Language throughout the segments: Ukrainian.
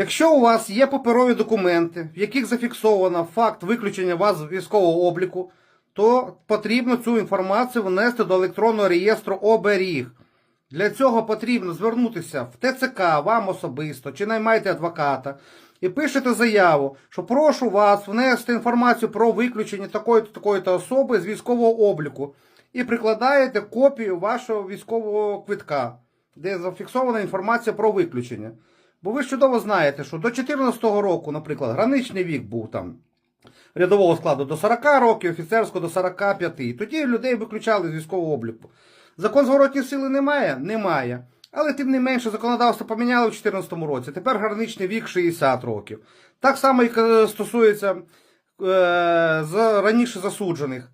Якщо у вас є паперові документи, в яких зафіксовано факт виключення вас з військового обліку, то потрібно цю інформацію внести до електронного реєстру оберіг. Для цього потрібно звернутися в ТЦК вам особисто чи наймайте адвоката і пишете заяву, що прошу вас внести інформацію про виключення такої-то такої-то особи з військового обліку і прикладаєте копію вашого військового квитка, де зафіксована інформація про виключення. Бо ви чудово знаєте, що до 2014 року, наприклад, граничний вік був там рядового складу до 40 років, офіцерського до 45. І Тоді людей виключали з військового обліку. Закон зворотньої сили немає? Немає. Але тим не менше законодавство поміняли в 2014 році. Тепер граничний вік 60 років. Так само і е, стосується е, раніше засуджених.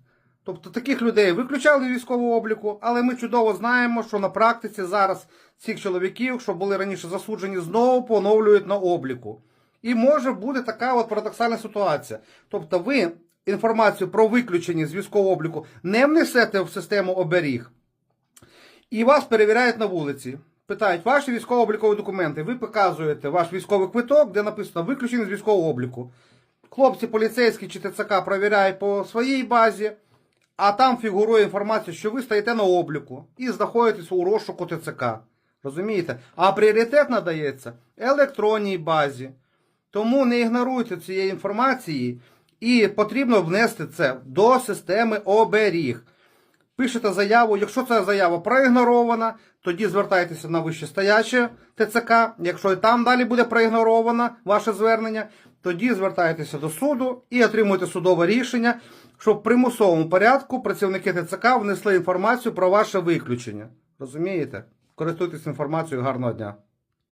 Тобто таких людей виключали з військового обліку, але ми чудово знаємо, що на практиці зараз цих чоловіків, що були раніше засуджені, знову поновлюють на обліку. І може бути така от парадоксальна ситуація. Тобто ви інформацію про виключення з військового обліку не внесете в систему оберіг, і вас перевіряють на вулиці. Питають ваші військово-облікові документи. Ви показуєте ваш військовий квиток, де написано виключений з військового обліку. Хлопці поліцейські чи ТЦК перевіряють по своїй базі, а там фігурує інформація, що ви стоїте на обліку і знаходитесь у розшуку ТЦК. Розумієте? А пріоритет надається електронній базі. Тому не ігноруйте цієї інформації і потрібно внести це до системи оберіг. Пишете заяву, якщо ця заява проігнорована, тоді звертайтеся на вищестояче ТЦК. Якщо і там далі буде проігноровано ваше звернення, тоді звертайтеся до суду і отримуйте судове рішення, щоб в примусовому порядку працівники ТЦК внесли інформацію про ваше виключення. Розумієте? Користуйтесь інформацією, гарного дня.